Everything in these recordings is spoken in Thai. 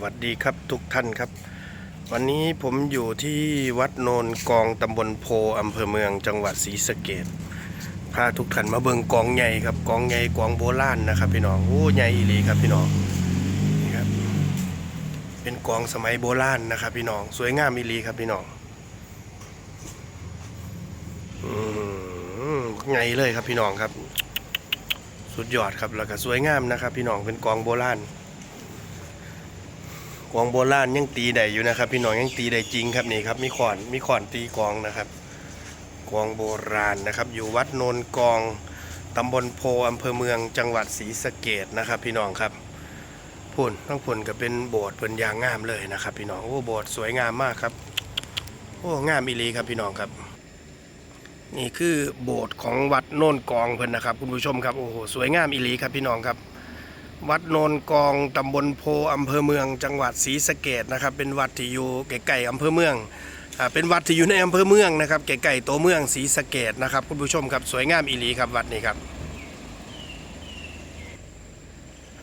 วัสดีครับทุกท่านครับ วันนี้ผมอยู่ที่วัดโนนกองตำบลโพอำเภอเมืองจังหวัดศรีสะเกดพาทุกท่านมาเบิ่งกองใหญ่ครับกองใหญ่กองโบราณนะครับ พี่น้องโอ้ใหญ่อีหลีครับพี่น้องนี่ครับเป็นกองสมัยโบราณนะครับ พี่น้องสวยงามอีหลีครับพี่น้องอืมใหญ่เลยครับพี่น้องครับ สุดยอดครับแล้วก็สวยงามนะครับ พี่น้องเป็นกองโบราณ กองโบราณยังตีได้อยู่นะครับ พี่น้องยังตีได้จริงครับนี่ครับมีขอนมีขอนตีกองนะครับกองโบราณนะครับ อยู่วัดโนนกองตำบลโพอำเภอเมืองจังหวัดศรีสะเกดนะครับ พี่น้องครับพุ่นทั้งพุ่นก็เป็นโบสถ์เป็นย่างงามเลยนะครับ พี่น้องโอ้โบสถ์สวยงามมากครับโอ้งามอีลีครับพี่น้องครับ นี่คือโบสถ์ของวัดโนนกองเพิ่นนะครับ คุณผู้ชมครับโอ้โหสวยงามอีลีครับพี่น้องครับ วัดโนนกองตำบลโพอำเภอเมือง จังหวัดศรีสะเกดนะครับ เป็นวัดที่อยู่ใกลๆอำเภอเมืองอ่าเป็นวัดที่อยู่ในอำเภอเมืองนะครับใกลๆตัวเมืองศรีสะเกดนะครับคุณผู้ชมครับสวยงามอีหลีครับวัดนี้ครับ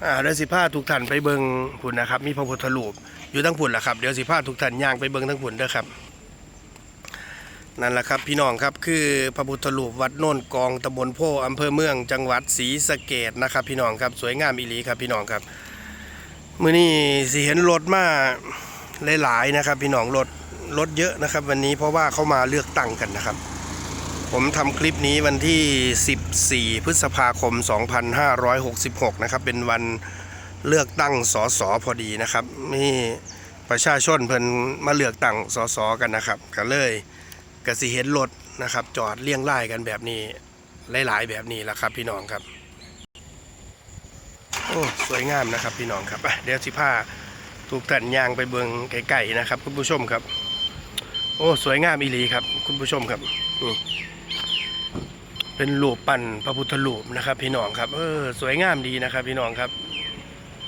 อ่าเดี๋ยวสิพาทุกท่านไปเบิงพุ่นนะครับ มีพระพุทธรูปอยู่ทั้งพุ่นแหละครับเดี๋ยวสิพาทุกท่านย่างไปเบิงทั้งพุ่นเด้อครับ นั่นแหละครับพี่น้องครับคือพระพุทธรูปวัดโน่นกองตำบลโพอำเภอเมืองจังหวัดศรีสะเกดนะครับ พี่น้องครับสวยงามอีหลีครับพี่น้องครับมื้อนี้สิเห็นรถมาหลายๆนะครับ พี่น้องรถรถเยอะนะครับ วันนี้เพราะว่าเขามาเลือกตั้งกันนะครับ ผมทำคลิปนี้วันที่ 14 พฤษภาคม 2566 นะครับ เป็นวันเลือกตั้งสสพอดีนะครับมีประชาชนเพิ่นมาเลือกตั้งสสกันนะครับก็เลย ก็สิเห็นรถนะครับ จอดเลี่ยงไล่กันแบบนี้ หลายๆแบบนี้แหละครับ พี่น้องครับโอ้สวยงามนะครับ พี่น้องครับเดี๋ยวสิพาถูกท่นยางไปเบิงไกลๆนะครับ คุณผู้ชมครับ โอ้สวยงามอีหลีครับ คุณผู้ชมครับนี่เป็นรูปปั้นพระพุทธรูปนะครับ พี่น้องครับ เออสวยงามดีนะครับ พี่น้องครับ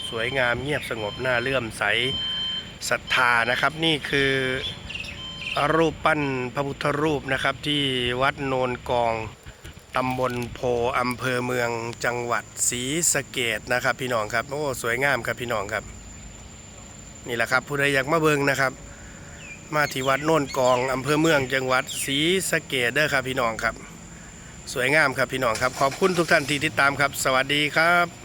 สวยงามเงียบสงบน่าเลื่อมใสศรัทธานะครับ นี่คือ รูปปั้นพระพุทธรูปนะครับที่วัดโนนกองตำบลโพอำเภอเมืองจังหวัดศรีสะเกดนะครับ พี่น้องครับโอ้สวยงามครับพี่น้องครับ นี่แหละครับผู้ใดอยากมาเบิงนะครับ มาที่วัดโนนกองอำเภอเมืองจังหวัดศรีสะเกดเด้อครับพี่น้องครับ สวยงามครับพี่น้องครับ ขอบคุณทุกท่านที่ติดตามครับ สวัสดีครับ